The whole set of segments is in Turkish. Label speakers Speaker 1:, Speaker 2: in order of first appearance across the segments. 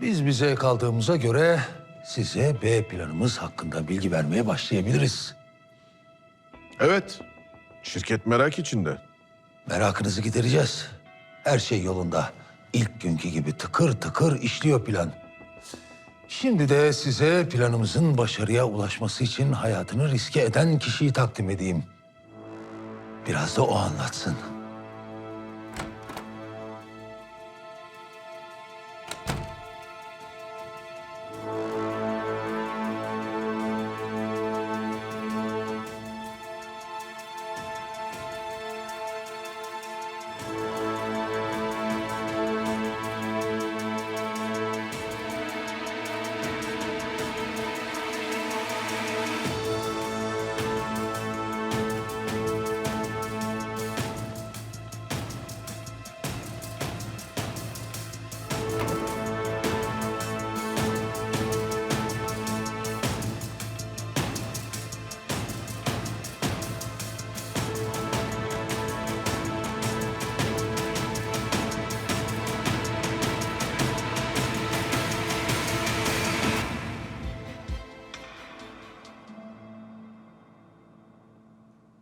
Speaker 1: Biz bize kaldığımıza göre size B planımız hakkında bilgi vermeye başlayabiliriz.
Speaker 2: Evet. Şirket merak içinde.
Speaker 1: Merakınızı gidereceğiz. Her şey yolunda. İlk günkü gibi tıkır tıkır işliyor plan. Şimdi de size planımızın başarıya ulaşması için hayatını riske eden kişiyi takdim edeyim. Biraz da o anlatsın.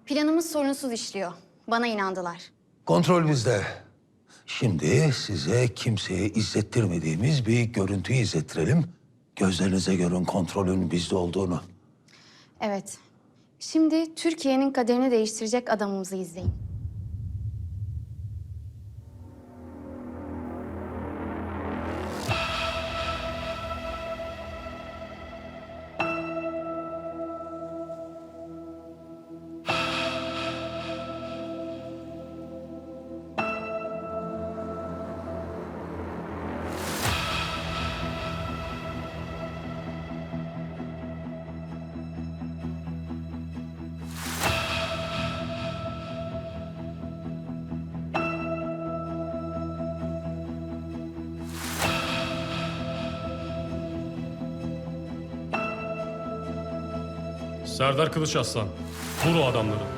Speaker 3: Planımız sorunsuz işliyor. Bana inandılar.
Speaker 1: Kontrol bizde. Şimdi size kimseye izlettirmediğimiz bir görüntüyü izlettirelim. Gözlerinize görün kontrolün bizde olduğunu.
Speaker 3: Evet. Şimdi Türkiye'nin kaderini değiştirecek adamımızı izleyin.
Speaker 4: Serdar Kılıç Aslan. Vur o adamları.